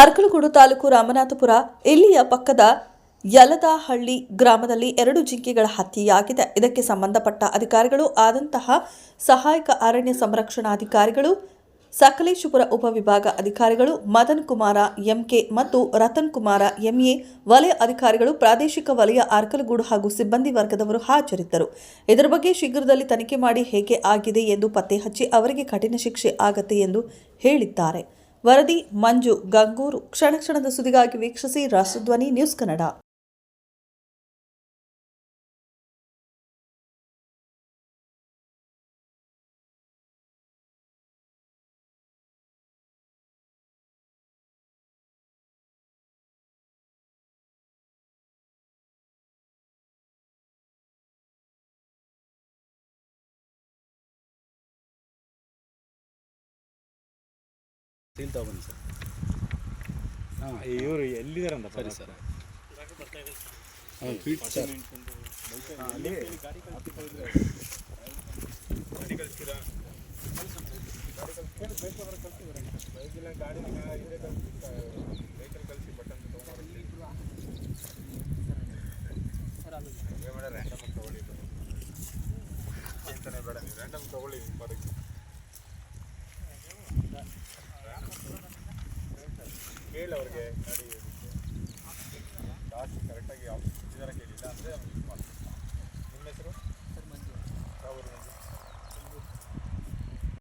ಅರ್ಕಲಗೂಡು ತಾಲೂಕು ರಾಮನಾಥಪುರ ಇಲ್ಲಿಯ ಪಕ್ಕದ ಯಲದಹಳ್ಳಿ ಗ್ರಾಮದಲ್ಲಿ ಎರಡು ಜಿಂಕೆಗಳ ಹತ್ಯೆಯಾಗಿದೆ. ಇದಕ್ಕೆ ಸಂಬಂಧಪಟ್ಟ ಅಧಿಕಾರಿಗಳು ಆದಂತಹ ಸಹಾಯಕ ಅರಣ್ಯ ಸಂರಕ್ಷಣಾಧಿಕಾರಿಗಳು, ಸಕಲೇಶಪುರ ಉಪವಿಭಾಗ ಅಧಿಕಾರಿಗಳು ಮದನ್ ಕುಮಾರ ಎಂಕೆ ಮತ್ತು ರತನ್ ಕುಮಾರ ಎಂಎ ವಲಯ ಅಧಿಕಾರಿಗಳು, ಪ್ರಾದೇಶಿಕ ವಲಯ ಅರ್ಕಲಗೂಡು ಹಾಗೂ ಸಿಬ್ಬಂದಿ ವರ್ಗದವರು ಹಾಜರಿದ್ದರು. ಇದರ ಬಗ್ಗೆ ಶೀಘ್ರದಲ್ಲಿ ತನಿಖೆ ಮಾಡಿ ಹೇಗೆ ಆಗಿದೆ ಎಂದು ಪತ್ತೆ ಹಚ್ಚಿ ಅವರಿಗೆ ಕಠಿಣ ಶಿಕ್ಷೆ ಆಗತ್ತೆ ಎಂದು ಹೇಳಿದ್ದಾರೆ. ವರದಿ ಮಂಜು ಗಂಗೂರು ಕ್ಷಣ ಕ್ಷಣದ ಸುದ್ದಿಗಾಗಿ ವೀಕ್ಷಿಸಿ ರಾಷ್ಟ್ರಧ್ವನಿ ನ್ಯೂಸ್ ಕನ್ನಡ. ಸೀಲ್ ತಗೊಬನ್ನಿ ಸರ್. ಹಾಂ ಇವರು ಎಲ್ಲಿದ್ದಾರಂತ ಸರಿ ಸರ್. ಹಾಂ ಫೀಟ್ ಸರ್. ಕೇಳಿ ಅವ್ರಿಗೆ ಗಾಡಿ ತಗೊಳ್ಳಿ. ಕರೆಕ್ಟಾಗಿ ಯಾವ ಜಾಸ್ತಿ ಕರೆಕ್ಟಾಗಿ ಯಾವ ಜನ ಹೆಸರು